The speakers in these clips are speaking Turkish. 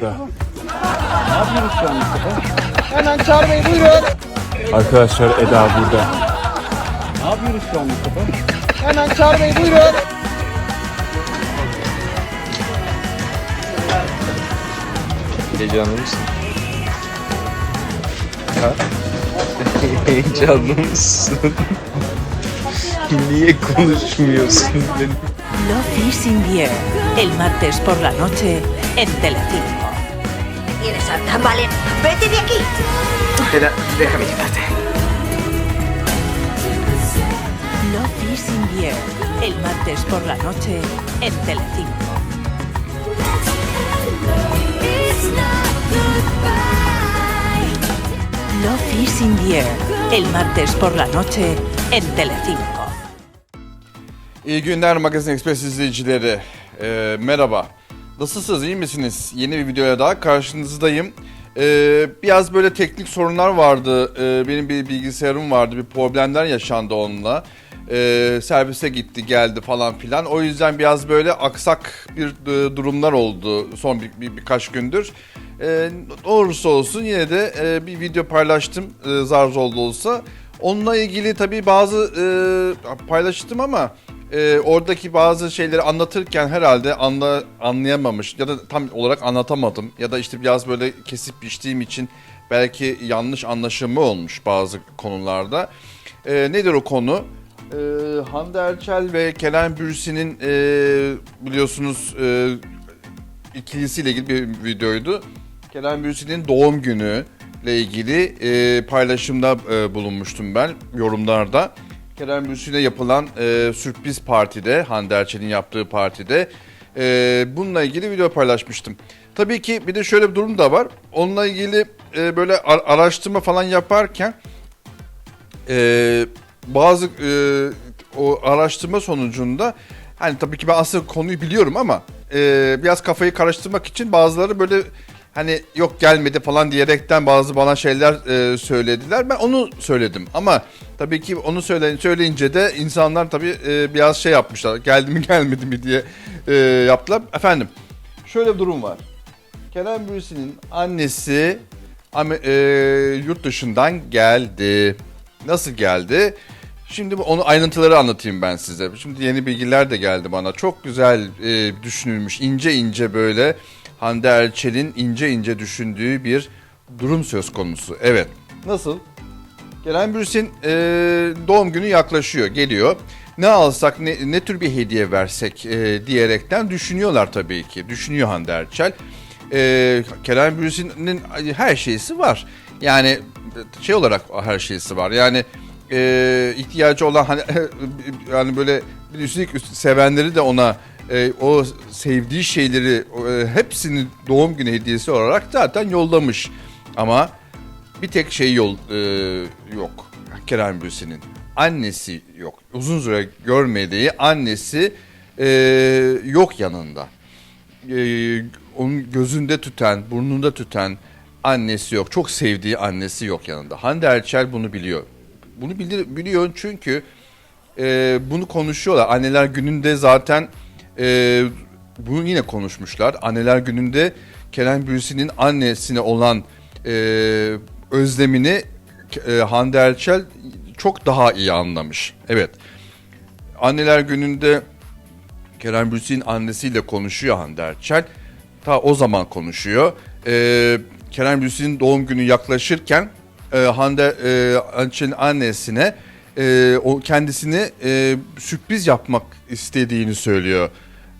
burada. Ne yapıyoruz şu an Mustafa? Hemen Çağrı Bey buyurun. Arkadaşlar Eda burada. Ne yapıyoruz şu an Mustafa? Hemen Çağrı Bey buyurun. Heyecanlı mısın? Ha? Heyecanlı mısın? Niye konuşmuyorsun benim? Love is in the air, el martes por la noche en Telecinco. ¿Quieres harta? Vale, vete de aquí. Espera, déjame llevarte. Love is in the air, el martes por la noche en Telecinco. Love is in the air, el martes por la noche en Telecinco. İyi günler Magazin Express izleyicileri. Ee, merhaba. Nasılsınız, iyi misiniz? Yeni bir videoya daha karşınızdayım. Ee, biraz böyle teknik sorunlar vardı. Ee, benim bir bilgisayarım vardı, bir problemler yaşandı onunla. Ee, servise gitti, geldi falan filan. O yüzden biraz böyle aksak bir e, durumlar oldu son bir, bir- birkaç gündür. Ee, olursa olsun yine de e, bir video paylaştım e, zar zor da olsa. Onunla ilgili tabii bazı e, paylaştım ama e, oradaki bazı şeyleri anlatırken herhalde anla, anlayamamış ya da tam olarak anlatamadım ya da işte biraz böyle kesip biçtiğim için belki yanlış anlaşılma olmuş bazı konularda. E, nedir o konu? E, Hande Erçel ve Kerem Bürsin'in e, biliyorsunuz e, ikilisiyle ilgili bir videoydu. Kerem Bürsin'in doğum günü ile ilgili e, paylaşımda e, bulunmuştum ben yorumlarda. Kerem Bürsin'e yapılan e, sürpriz partide, Hande Erçel'in yaptığı partide e, bununla ilgili video paylaşmıştım. Tabii ki bir de şöyle bir durum da var. Onunla ilgili e, böyle ar- araştırma falan yaparken e, bazı e, o araştırma sonucunda hani tabii ki ben aslında konuyu biliyorum ama e, biraz kafayı karıştırmak için bazıları böyle hani yok gelmedi falan diyerekten bazı bana şeyler e, söylediler. Ben onu söyledim ama tabii ki onu söyle, söyleyince de insanlar tabii e, biraz şey yapmışlar. Geldi mi gelmedi mi diye e, yaptılar. Efendim şöyle bir durum var. Kerem Bürsin'in annesi e, yurt dışından geldi. Nasıl geldi? Şimdi onu ayrıntıları anlatayım ben size. Şimdi yeni bilgiler de geldi bana. Çok güzel e, düşünülmüş, ince ince böyle Hande Erçel'in ince ince düşündüğü bir durum söz konusu. Evet. Nasıl? Kerem Bürsin e, doğum günü yaklaşıyor, geliyor. Ne alsak, ne, ne tür bir hediye versek e, diyerekten düşünüyorlar tabii ki. Düşünüyor Hande Erçel. E, Kerem Bürsin'in her şeysi var. Yani şey olarak her şeysi var. Yani e, ihtiyacı olan hani yani böyle üstelik üst- sevenleri de ona e, o sevdiği şeyleri e, hepsini doğum günü hediyesi olarak zaten yollamış. Ama bir tek şey yol e, yok Kerem Bürsin'in. Annesi yok. Uzun süre görmediği annesi e, yok yanında. E, onun gözünde tüten, burnunda tüten annesi yok. Çok sevdiği annesi yok yanında. Hande Erçel bunu biliyor. Bunu bilir, biliyor çünkü e, bunu konuşuyorlar. Anneler gününde zaten e, bunu yine konuşmuşlar. Anneler gününde Kerem Bürsin'in annesine olan e, özlemini e, Hande Erçel çok daha iyi anlamış. Evet. Anneler gününde Kerem Bürsin'in annesiyle konuşuyor Hande Erçel. Ta o zaman konuşuyor. Ee, Kerem Bürsin'in doğum günü yaklaşırken e, Hande e, Erçel'in annesine e, o kendisini e, sürpriz yapmak istediğini söylüyor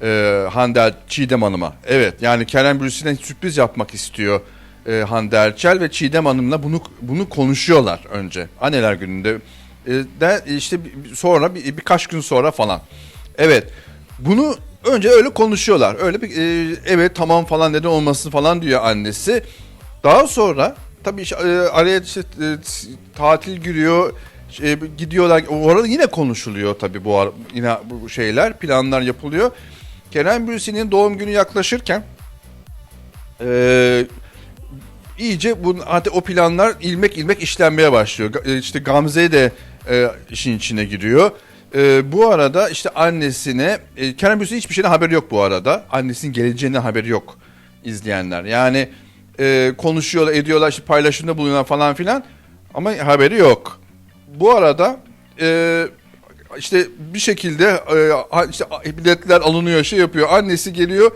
e, Hande Çiğdem Hanım'a. Evet yani Kerem Bürsin'e sürpriz yapmak istiyor e, Hande Erçel ve Çiğdem Hanım'la bunu bunu konuşuyorlar önce. Anneler gününde. E, de işte bir- sonra bir, birkaç gün sonra falan. Evet. Bunu önce öyle konuşuyorlar. Öyle bir e, evet tamam falan neden olmasın falan diyor annesi. Daha sonra tabii işte, e, araya işte, e, tatil giriyor. e, gidiyorlar. Orada yine konuşuluyor tabii bu ar- yine bu şeyler, planlar yapılıyor. Kerem Bürsin'in doğum günü yaklaşırken e, iyice bu hatta o planlar ilmek ilmek işlenmeye başlıyor. E, İşte Gamze de e, işin içine giriyor. E, bu arada işte annesine e, Kerem Bürsin hiçbir şeyden haberi yok bu arada. Annesinin geleceğinden haberi yok. izleyenler. Yani e, konuşuyorlar, ediyorlar, işte paylaşımda bulunuyorlar falan filan ama haberi yok. Bu arada e, işte bir şekilde e, işte biletler alınıyor, şey yapıyor. Annesi geliyor.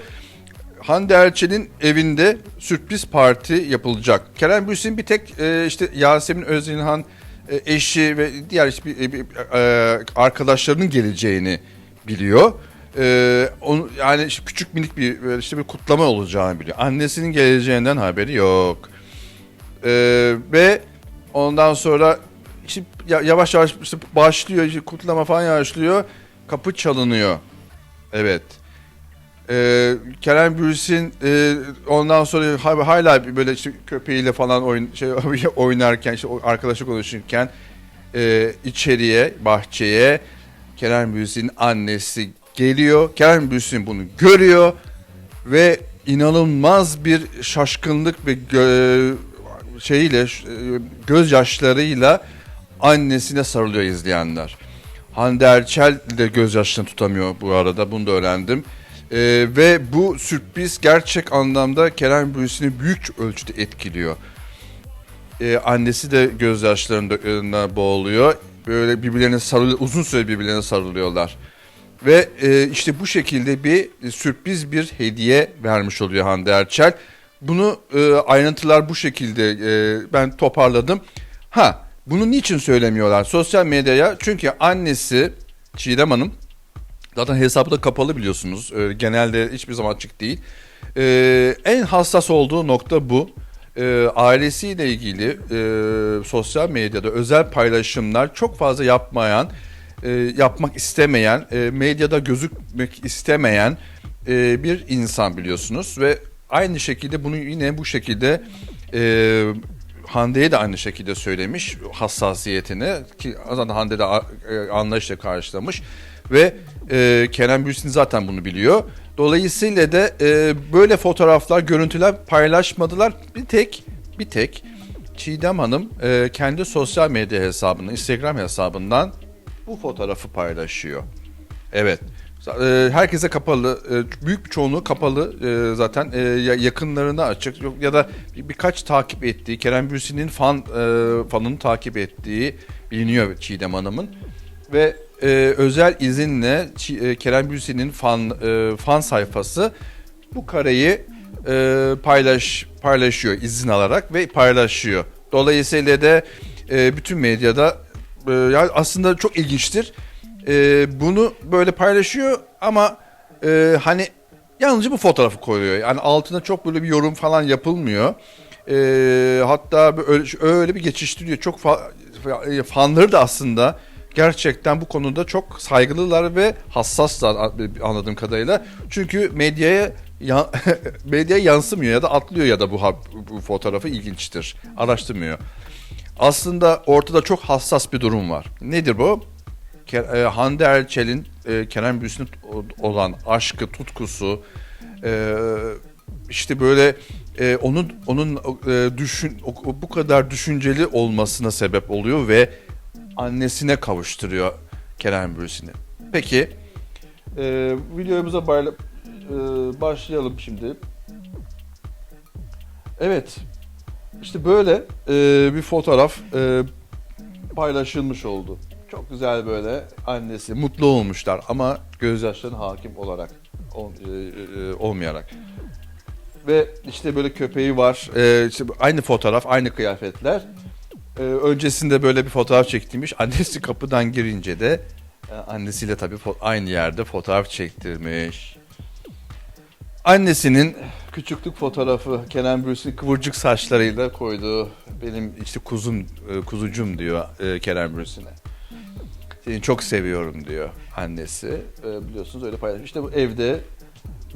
Hande Erçel'in evinde sürpriz parti yapılacak. Kerem Bürsin bir tek e, işte Yasemin Özilhan e, eşi ve diğer işte bir, e, arkadaşlarının geleceğini biliyor. E, onu, yani işte küçük minik bir işte bir kutlama olacağını biliyor. Annesinin geleceğinden haberi yok. E, ve ondan sonra işte ya- yavaş yavaş işte başlıyor işte kutlama falan başlıyor. Kapı çalınıyor. Evet. Ee, Kerem Bürsin e, ondan sonra ha- hala böyle işte köpeğiyle falan oyun, şey, oynarken işte arkadaşı konuşurken e, içeriye bahçeye Kerem Bürsin'in annesi geliyor. Kerem Bürsin bunu görüyor ve inanılmaz bir şaşkınlık ve gö- şeyle ş- e, gözyaşlarıyla annesine sarılıyor izleyenler. Hande Erçel de gözyaşlarını tutamıyor bu arada bunu da öğrendim. Ee, ve bu sürpriz gerçek anlamda Kerem Bürsin'i büyük ölçüde etkiliyor. Ee, annesi de gözyaşlarında boğuluyor. Böyle birbirlerine sarılıyor, uzun süre birbirlerine sarılıyorlar. Ve e, işte bu şekilde bir e, sürpriz bir hediye vermiş oluyor Hande Erçel. Bunu e, ayrıntılar bu şekilde e, ben toparladım. Ha bunu niçin söylemiyorlar sosyal medyaya? Çünkü annesi Çiğdem Hanım zaten hesabı da kapalı biliyorsunuz. E, genelde hiçbir zaman açık değil. E, en hassas olduğu nokta bu. E, ailesiyle ilgili e, sosyal medyada özel paylaşımlar çok fazla yapmayan, e, yapmak istemeyen, e, medyada gözükmek istemeyen e, bir insan biliyorsunuz ve aynı şekilde bunu yine bu şekilde e, Hande'ye de aynı şekilde söylemiş hassasiyetini ki zaten Hande de e, anlayışla karşılamış ve e, Kerem Bürsin zaten bunu biliyor. Dolayısıyla da e, böyle fotoğraflar, görüntüler paylaşmadılar. Bir tek bir tek Çiğdem Hanım e, kendi sosyal medya hesabından, Instagram hesabından bu fotoğrafı paylaşıyor. Evet. E, Herkese kapalı, e, büyük bir çoğunluğu kapalı e, zaten ya- yakınlarına açık ya da bir- birkaç takip ettiği Kerem Bürsin'in fan fanını takip ettiği biliniyor Çiğdem Hanım'ın ve özel izinle Kerem Bürsin'in fan fan sayfası bu kareyi paylaş paylaşıyor izin alarak ve paylaşıyor. Dolayısıyla da bütün medyada e, yani aslında çok ilginçtir. E, bunu böyle paylaşıyor ama e, hani yalnızca bu fotoğrafı koyuyor. Yani altına çok böyle bir yorum falan yapılmıyor. E, hatta öyle, öyle bir geçiştiriyor. Çok fa- fanları da aslında gerçekten bu konuda çok saygılılar ve hassaslar anladığım kadarıyla. Çünkü medyaya ya, medyaya yansımıyor ya da atlıyor ya da bu, bu fotoğrafı ilginçtir. Araştırmıyor. Aslında ortada çok hassas bir durum var. Nedir bu? E, Hande Erçel'in e, Kerem Bürsin'e olan aşkı, tutkusu, e, işte böyle onun onun düşün bu kadar düşünceli olmasına sebep oluyor ve annesine kavuşturuyor Kerem Bürsin'i. Peki videomuza başlayalım şimdi. Evet. İşte böyle e, bir fotoğraf e, paylaşılmış oldu. Çok güzel böyle annesi mutlu olmuşlar ama gözyaşlarına hakim olarak ol- e, e, olmayarak. Ve işte böyle köpeği var. E, işte aynı fotoğraf, aynı kıyafetler. E, öncesinde böyle bir fotoğraf çektirmiş. Annesi kapıdan girince de e, annesiyle tabii aynı yerde fotoğraf çektirmiş. Annesinin küçüklük fotoğrafı Kenan Bürsin kıvırcık saçlarıyla koyduğu benim işte kuzum e, kuzucum diyor e, Kenan Bürsin'e. Seni çok seviyorum diyor annesi. E, biliyorsunuz öyle paylaşmış. İşte bu evde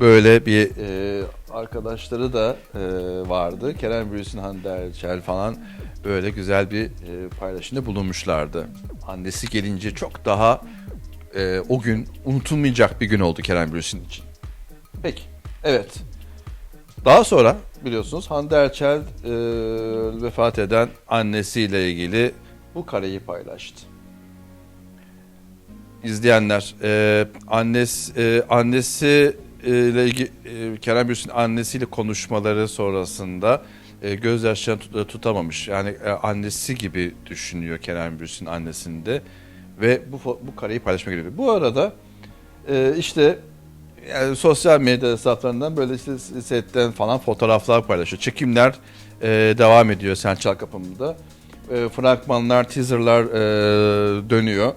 böyle bir e, arkadaşları da e, vardı. Kerem Bürsin, Hande Erçel falan böyle güzel bir e, paylaşımda bulunmuşlardı. Annesi gelince çok daha e, o gün unutulmayacak bir gün oldu Kerem Bürsin için. Peki, evet. Daha sonra biliyorsunuz Hande Erçel e, vefat eden annesiyle ilgili bu kareyi paylaştı. İzleyenler, e, annesi, e, annesi ile ilgili e, Kerem Bürsin'in annesiyle konuşmaları sonrasında e, gözyaşlarını tut- tutamamış. Yani e, annesi gibi düşünüyor Kerem Bürsin annesinde ve bu bu kareyi paylaşmak gerekiyor. Bu arada e, işte yani sosyal medya hesaplarından böyle işte setten falan fotoğraflar paylaşıyor. Çekimler e, devam ediyor Sençal Kapımı'da. E, fragmanlar, teaserlar e, dönüyor,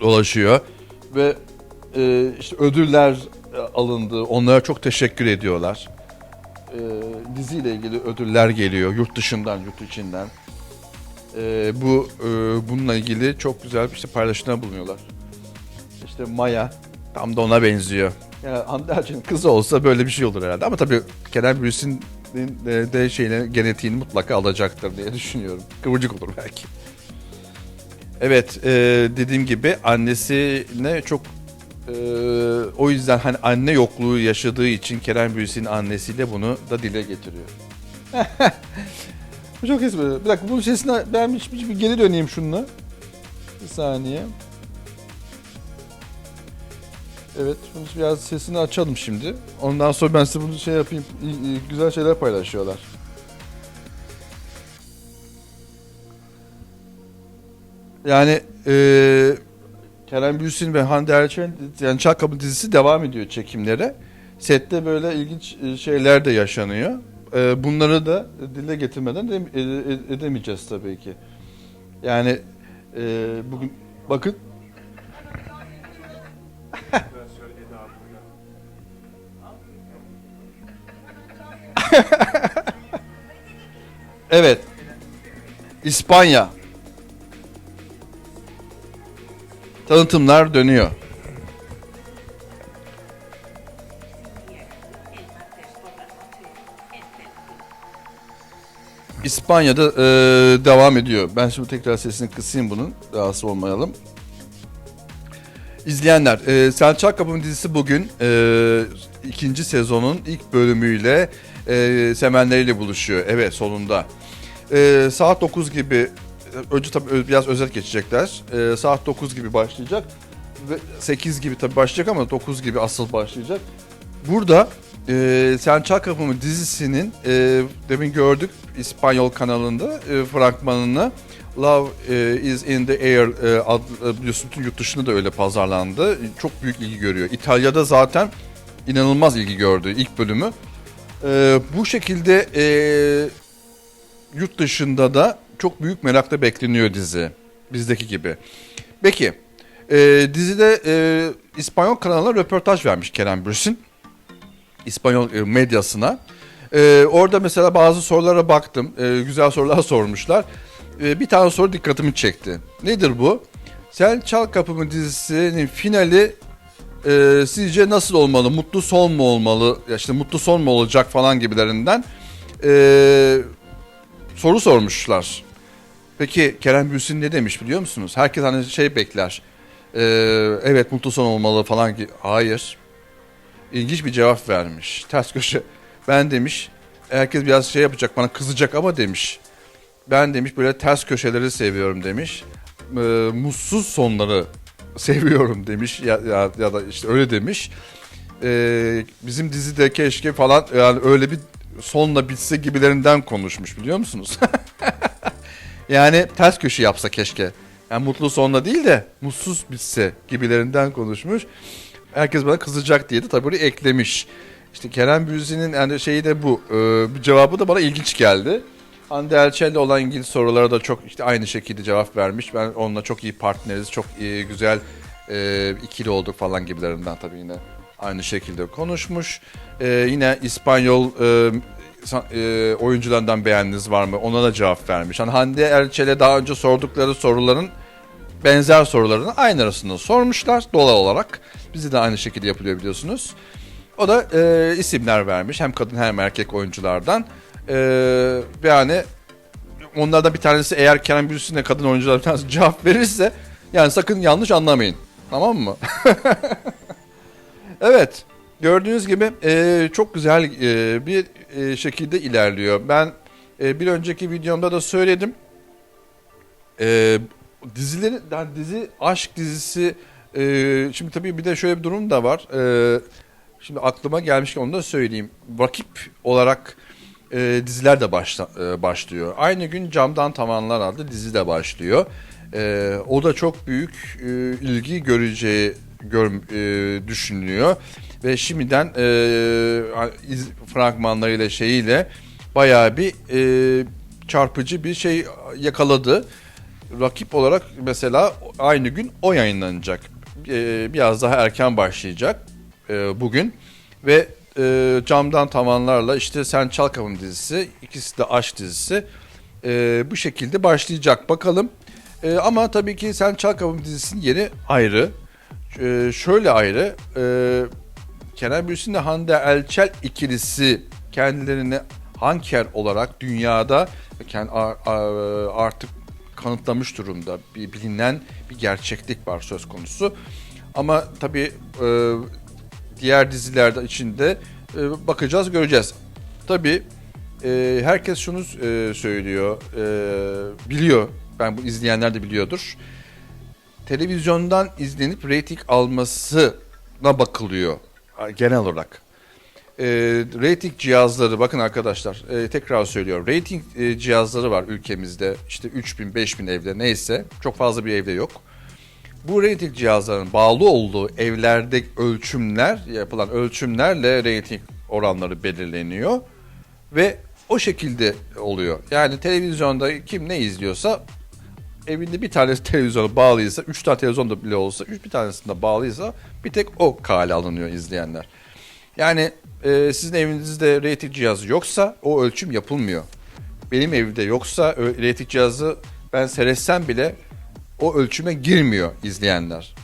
dolaşıyor ve e, işte ödüller alındı. Onlara çok teşekkür ediyorlar. E, diziyle ilgili ödüller geliyor yurt dışından, yurt içinden. E, bu e, bununla ilgili çok güzel bir işte paylaşımda bulunuyorlar. İşte Maya tam da ona benziyor. Yani Hande Erçel'in kızı olsa böyle bir şey olur herhalde. Ama tabii Kerem Bürsin'in de, de şeyle genetiğini mutlaka alacaktır diye düşünüyorum. Kıvırcık olur belki. Evet, e, dediğim gibi annesine çok e, o yüzden hani anne yokluğu yaşadığı için Kerem Bürsin'in annesiyle bunu da dile getiriyor. Bu çok esprili. Bir dakika bunun sesine ben bir, bir, bir geri döneyim şununla. Bir saniye. Evet, biraz sesini açalım şimdi. Ondan sonra ben size bunu şey yapayım. Güzel şeyler paylaşıyorlar. Yani eee Kerem Bürsin ve Hande Erçel yani Çakkapı dizisi devam ediyor çekimlere. Sette böyle ilginç e, şeyler de yaşanıyor. Eee, bunları da dile getirmeden de ede- edemeyeceğiz tabii ki. Yani eee, bugün bakın Evet. İspanya. Tanıtımlar dönüyor. İspanya'da e, devam ediyor. Ben şimdi tekrar sesini kısayım bunun. Rahatsız olmayalım. İzleyenler, e, Selçuk Kapım dizisi bugün e, ikinci sezonun ilk bölümüyle e, semenleriyle buluşuyor. Evet sonunda. E, saat 9 gibi, önce tabii biraz özet geçecekler. E, saat 9 gibi başlayacak. Ve 8 gibi tabii başlayacak ama 9 gibi asıl başlayacak. Burada e, Sen Çal Kapımı dizisinin e, demin gördük İspanyol kanalında e, fragmanını Love e, is in the Air e, adlı, biliyorsun tüm yurt dışında da öyle pazarlandı. Çok büyük ilgi görüyor. İtalya'da zaten inanılmaz ilgi gördü ilk bölümü. E, bu şekilde e, yurt dışında da çok büyük merakla bekleniyor dizi. Bizdeki gibi. Peki e, dizide e, İspanyol kanalına röportaj vermiş Kerem Bürsin. İspanyol e, medyasına. E, orada mesela bazı sorulara baktım. E, güzel sorular sormuşlar. E, bir tane soru dikkatimi çekti. Nedir bu? Sen Çal Kapımı dizisinin finali e, sizce nasıl olmalı? Mutlu son mu olmalı? Ya işte mutlu son mu olacak falan gibilerinden e, soru sormuşlar. Peki Kerem Bürsin ne demiş biliyor musunuz? Herkes hani şey bekler. E, evet mutlu son olmalı falan. ki- Hayır ilginç bir cevap vermiş. Ters köşe. Ben demiş, herkes biraz şey yapacak bana kızacak ama demiş. Ben demiş böyle ters köşeleri seviyorum demiş. E, mutsuz sonları seviyorum demiş ya, ya, ya da işte öyle demiş. E, bizim dizide keşke falan yani öyle bir sonla bitse gibilerinden konuşmuş biliyor musunuz? yani ters köşe yapsa keşke. Yani mutlu sonla değil de mutsuz bitse gibilerinden konuşmuş. Herkes bana kızacak diye de tabii eklemiş. İşte Kerem Bürsin'in yani şeyi de bu. Ee, cevabı da bana ilginç geldi. Hande Erçel'le olan ilgili sorulara da çok işte aynı şekilde cevap vermiş. Ben onunla çok iyi partneriz, çok iyi, güzel e, ikili olduk falan gibilerinden tabii yine aynı şekilde konuşmuş. Ee, yine İspanyol e, e, oyunculardan beğendiniz var mı? Ona da cevap vermiş. Hani Hande Erçel'e daha önce sordukları soruların benzer sorularını aynı arasında sormuşlar doğal olarak. Bizi de aynı şekilde yapılıyor biliyorsunuz. O da e, isimler vermiş hem kadın hem erkek oyunculardan. E, ve hani onlardan bir tanesi eğer Kerem Bürsin'e kadın oyuncular bir tanesi cevap verirse yani sakın yanlış anlamayın. Tamam mı? evet. Gördüğünüz gibi e, çok güzel e, bir e, şekilde ilerliyor. Ben e, bir önceki videomda da söyledim. E, dizileri, yani dizi aşk dizisi e, şimdi tabii bir de şöyle bir durum da var. E, Şimdi aklıma gelmişken onu da söyleyeyim. Vakip olarak e, diziler de başla, e, başlıyor. Aynı gün Camdan Tavanlar adlı dizi de başlıyor. E, o da çok büyük e, ilgi göreceği gör, e, düşünülüyor. Ve şimdiden e, iz, fragmanlarıyla şeyiyle bayağı bir e, çarpıcı bir şey yakaladı. Rakip olarak mesela aynı gün o yayınlanacak. E, biraz daha erken başlayacak e, bugün. Ve e, Camdan Tavanlarla işte Sen Çal Kapım dizisi, ikisi de aşk dizisi e, bu şekilde başlayacak. Bakalım. E, ama tabii ki Sen Çal Kapım dizisinin yeri ayrı. E, şöyle ayrı. E, Kenan ve Hande Elçel ikilisi kendilerini Hanker olarak dünyada artık kanıtlamış durumda. Bir bilinen bir gerçeklik var söz konusu. Ama tabii diğer dizilerde içinde e, bakacağız, göreceğiz. Tabii e, herkes şunu e, söylüyor, biliyor. Ben bu izleyenler de biliyordur. Televizyondan izlenip reyting almasına bakılıyor genel olarak. E, rating cihazları bakın arkadaşlar e, tekrar söylüyorum. Rating e, cihazları var ülkemizde. İşte 3000 5000 evde neyse çok fazla bir evde yok. Bu rating cihazlarının bağlı olduğu evlerde ölçümler yapılan ölçümlerle rating oranları belirleniyor ve o şekilde oluyor. Yani televizyonda kim ne izliyorsa evinde bir tanesi televizyona bağlıysa, üç tane televizyon da bile olsa, üç bir tanesinde bağlıysa bir tek o kale alınıyor izleyenler. Yani e, sizin evinizde rating cihazı yoksa o ölçüm yapılmıyor. Benim evimde yoksa rating cihazı ben seyretsem bile o ölçüme girmiyor izleyenler.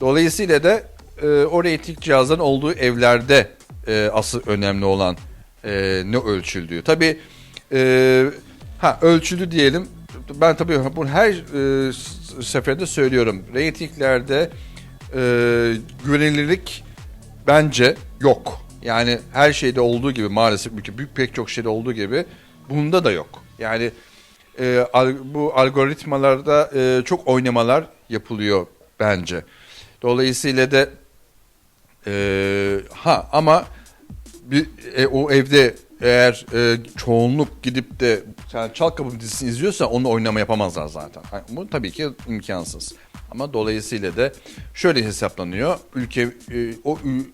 Dolayısıyla da e, o rating cihazların olduğu evlerde e, asıl önemli olan e, ne ölçüldüğü. Tabii e, ha ölçülü diyelim. Ben tabii bunu her e, seferinde söylüyorum. Ratinglerde e, güvenilirlik bence yok. Yani her şeyde olduğu gibi maalesef büyük pek çok şeyde olduğu gibi bunda da yok. Yani e, al- bu algoritmalarda e, çok oynamalar yapılıyor bence. Dolayısıyla da e, ha ama bir e, o evde eğer e, çoğunluk gidip de sen Çal Kapım dizisini izliyorsa onu oynama yapamazlar zaten. Ha, Bu tabii ki imkansız. Ama dolayısıyla da şöyle hesaplanıyor. Ülke e, o ü-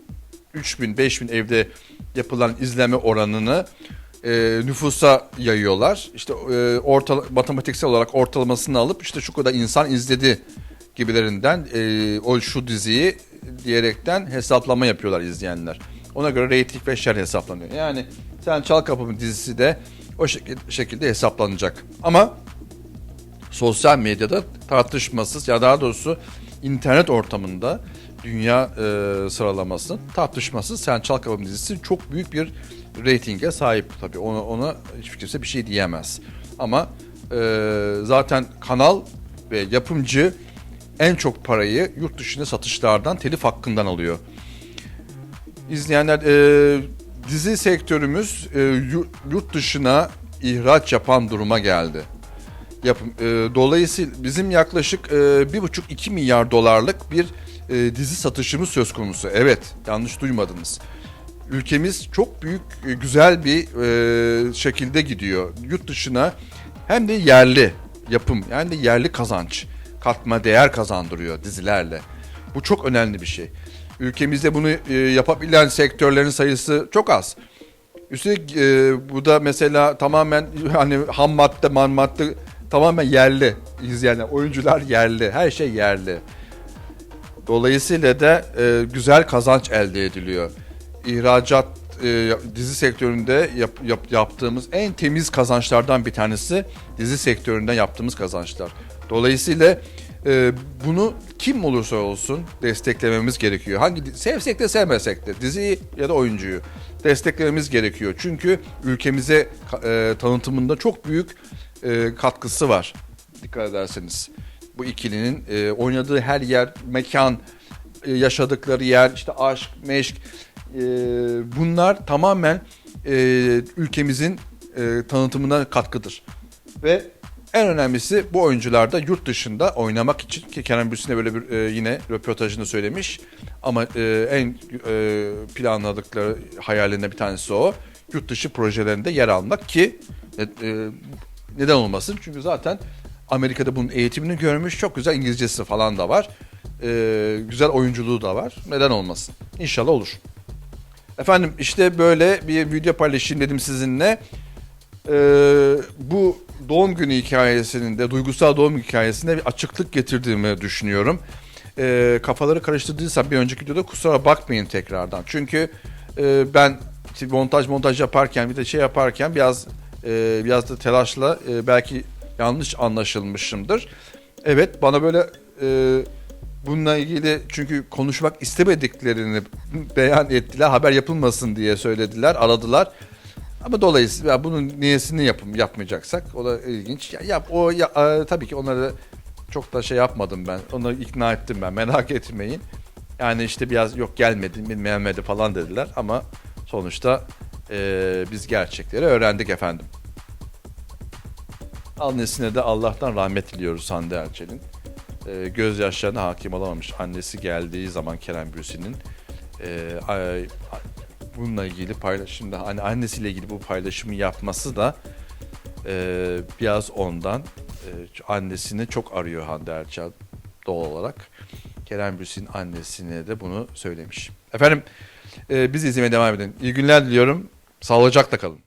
3000 5000 evde yapılan izleme oranını e, nüfusa yayıyorlar. İşte e, orta, matematiksel olarak ortalamasını alıp işte şu kadar insan izledi gibilerinden e, o şu diziyi diyerekten hesaplama yapıyorlar izleyenler. Ona göre reyting ve şer hesaplanıyor. Yani sen Çal Kapımı dizisi de o şekilde, hesaplanacak. Ama sosyal medyada tartışmasız ya daha doğrusu internet ortamında dünya e, sıralaması tartışmasız Sen Çal Kapım dizisi çok büyük bir reytinge sahip tabii ona, ona hiçbir kimse bir şey diyemez ama e, zaten kanal ve yapımcı en çok parayı yurt dışında satışlardan telif hakkından alıyor. İzleyenler e, dizi sektörümüz e, yu- yurt dışına ihraç yapan duruma geldi. Yapım, e, dolayısıyla bizim yaklaşık e, bir buçuk iki milyar dolarlık bir e, dizi satışımız söz konusu. Evet, yanlış duymadınız. Ülkemiz çok büyük, e, güzel bir e, şekilde gidiyor. Yurt dışına hem de yerli yapım, yani de yerli kazanç, katma değer kazandırıyor dizilerle. Bu çok önemli bir şey. Ülkemizde bunu e, yapabilen sektörlerin sayısı çok az. Üstelik e, bu da mesela tamamen hani ham madde, man madde tamamen yerli izleyenler, oyuncular yerli, her şey yerli. Dolayısıyla da e, güzel kazanç elde ediliyor. İhracat e, dizi sektöründe yap, yap- yaptığımız en temiz kazançlardan bir tanesi dizi sektöründe yaptığımız kazançlar. Dolayısıyla e, bunu kim olursa olsun desteklememiz gerekiyor. Hangi sevsek de sevmesek de diziyi ya da oyuncuyu desteklememiz gerekiyor. Çünkü ülkemize e, tanıtımında çok büyük e, katkısı var. Dikkat ederseniz bu ikilinin e, oynadığı her yer, mekan, e, yaşadıkları yer, işte aşk, meşk e, bunlar tamamen e, ülkemizin e, tanıtımına katkıdır. Ve En önemlisi bu oyuncular da yurt dışında oynamak için ki Kenan Bürsin böyle bir e, yine röportajında söylemiş. Ama e, en e, planladıkları hayalinde bir tanesi o. Yurt dışı projelerinde yer almak ki e, e, neden olmasın? Çünkü zaten Amerika'da bunun eğitimini görmüş. Çok güzel İngilizcesi falan da var. E, güzel oyunculuğu da var. Neden olmasın? İnşallah olur. Efendim işte böyle bir video paylaşayım dedim sizinle. Ee, bu doğum günü hikayesinin de duygusal doğum hikayesinde bir açıklık getirdiğimi düşünüyorum. Ee, kafaları karıştırdıysam bir önceki videoda kusura bakmayın tekrardan. Çünkü e, ben montaj montaj yaparken bir de şey yaparken biraz e, biraz da telaşla e, belki yanlış anlaşılmışımdır. Evet bana böyle e, bununla ilgili çünkü konuşmak istemediklerini beyan ettiler. Haber yapılmasın diye söylediler, aradılar. Ama dolayısıyla bunun niyesini yapım yapmayacaksak o da ilginç. Ya, yap o ya, e, tabii ki onları çok da şey yapmadım ben. Onları ikna ettim ben. Merak etmeyin. Yani işte biraz yok gelmedi, bilmeyemedi falan dediler ama sonuçta e, biz gerçekleri öğrendik efendim. Annesine de Allah'tan rahmet diliyoruz Hande Erçel'in. E, gözyaşlarına hakim olamamış annesi geldiği zaman Kerem Bürsin'in e, ay- bununla ilgili paylaşımda hani annesiyle ilgili bu paylaşımı yapması da e, biraz ondan e, annesini çok arıyor Hande Erçel doğal olarak. Kerem Bürsin annesine de bunu söylemiş. Efendim e, biz izlemeye devam edin. İyi günler diliyorum. Sağlıcakla kalın.